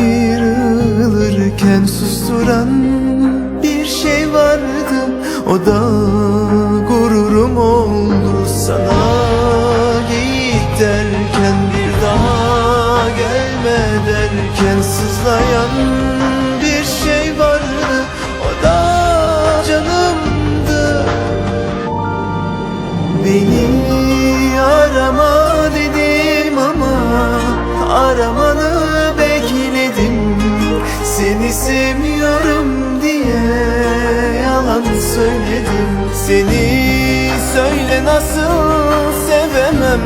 Ayrılırken susturan bir şey vardı. O da gururum oldu sana. Git derken bir daha gelme derken sızlayan Seni söyle nasıl sevemem.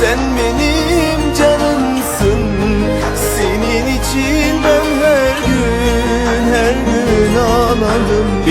Sen benim canımsın Senin için ben her gün her gün ağladım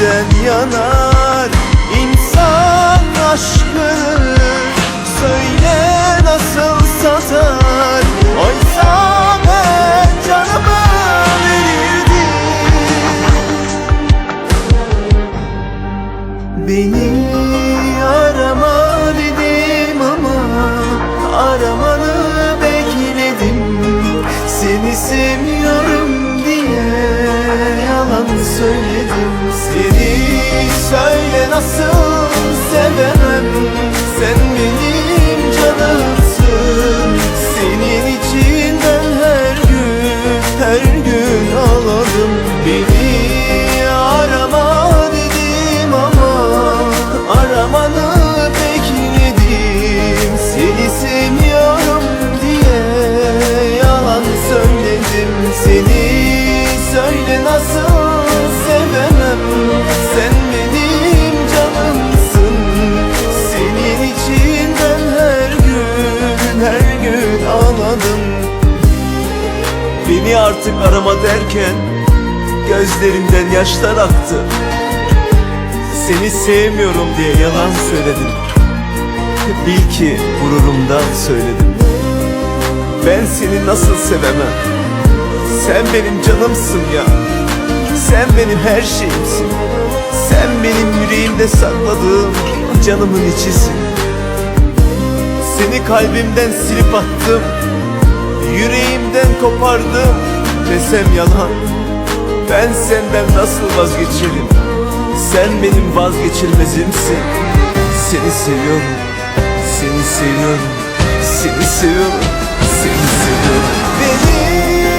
Yanar beden yanar. İnsan aşkını Söyle nasıl satar? Oysa ben canımı verirdim Beni arama dedim ama aramanı bekledim. Seni sevmiyorum diye yalan söyledim. Seni nasıl sevemem? Sen benim artık arama derken Gözlerimden yaşlar aktı. Seni sevmiyorum diye yalan söyledim. Bil ki gururumdan söyledim. Ben seni nasıl sevemem? Sen benim canımsın ya. Sen benim her şeyimsin. Sen benim yüreğimde sakladığım canımın içisin. Seni kalbimden silip attım. Yüreğimden kopardım desem yalan. Ben senden nasıl vazgeçerim? Sen benim vazgeçilmezimsin. Seni seviyorum Seni seviyorum Seni seviyorum Seni seviyorum